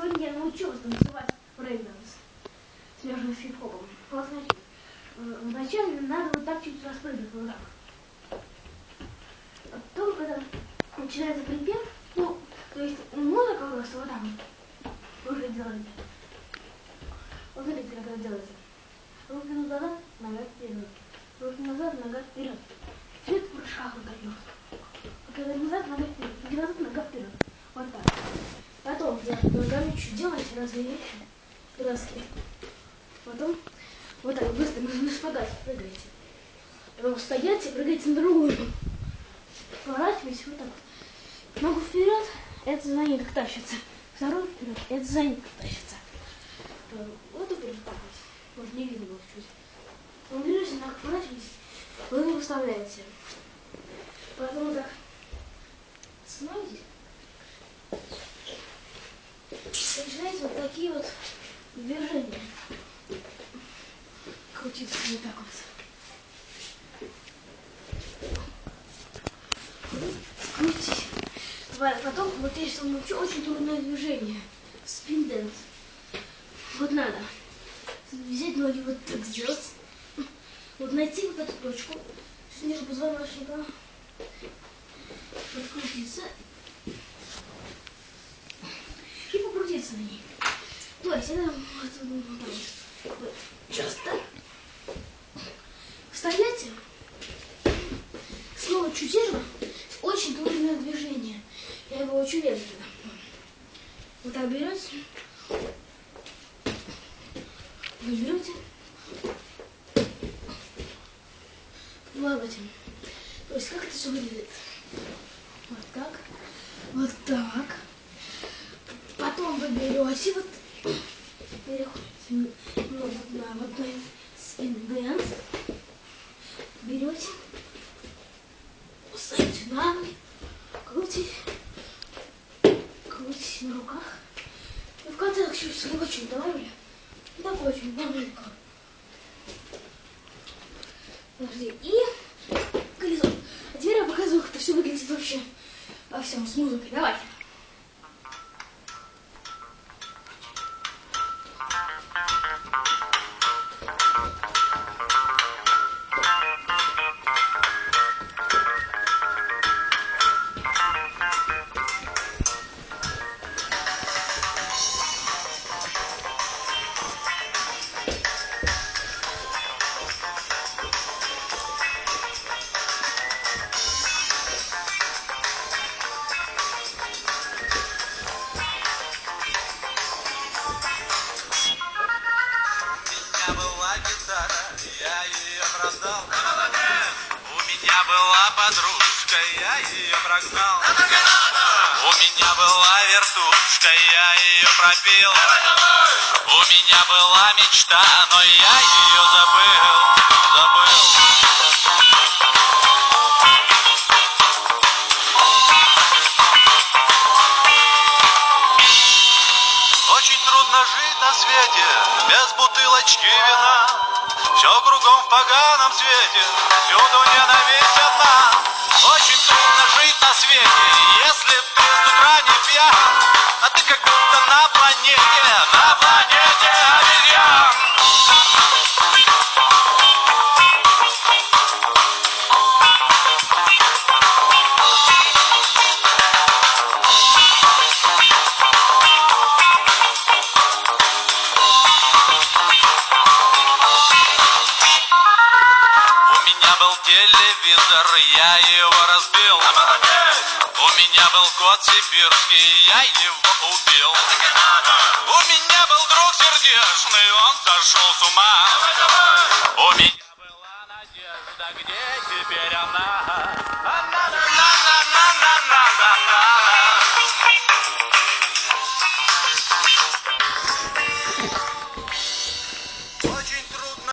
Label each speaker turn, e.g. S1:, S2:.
S1: сегодня я научилась танцевать брейкданс, смежно с хип-хопом. Вот значит, э, вначале надо вот так чуть распрыгивать, вот так. Потом, когда начинается припев, ну, то есть музыка у нас вот так вот. Вы же делаете. Вот смотрите, как это делается. Руки назад, нога вперед. Руки назад, нога вперед. Свет в прыжках вот так вот. Когда назад, нога вперед. Руки назад, нога вперед. Вот так. Потом я ногами чуть делаете разные вещи. Броски. Потом вот так быстро на шпагате прыгаете. Потом встаете и прыгаете на другую. Поворачиваетесь вот так. Ногу вперед, это за ней как тащится. Второй вперед, это за ней как тащится. Вот вот так вот. Может не видно было чуть. Вы берете, ногу поворачиваетесь, вы не выставляете. Потом вот так становитесь. Начинаете вот такие вот движения. Крутиться вот так вот. Крутись. Потом вот есть там очень, очень трудное движение. Спин-дэнс. Вот надо взять ноги вот так сделать. Вот найти вот эту точку. Ниже позвоночника. Подкрутиться. И покрутиться на ней. То есть это вот. Часто. Стоять. Снова ниже. Очень трудное движение. Я его очень медленно. Вот так берете. Вы берете. Плаваете. То есть как это все выглядит? Вот так. Вот так. Берете вот переходите ну, вот на вот на спин-дэнс. Берете. Ставите на ноги. Крутите. Крутите на руках. И в конце так чуть очень. И так очень маленько. Подожди. И колесо. А теперь я показываю, как это все выглядит вообще во всем с музыкой. Давайте.
S2: Ее продал. У меня была подружка, я ее прогнал. У меня была вертушка, я ее пропил. У меня была мечта, но я ее забыл, забыл. Очень трудно жить на свете без бутылочки вина. Все кругом в поганом свете, всюду ненависть одна. Очень трудно жить на свете, если ты с утра не пьян. А ты как будто на планете, на планете обезьян. Телевизор, я его разбил. У меня был кот сибирский, я его убил. У меня был друг сердечный, он сошел с ума. У меня была надежда, где теперь она?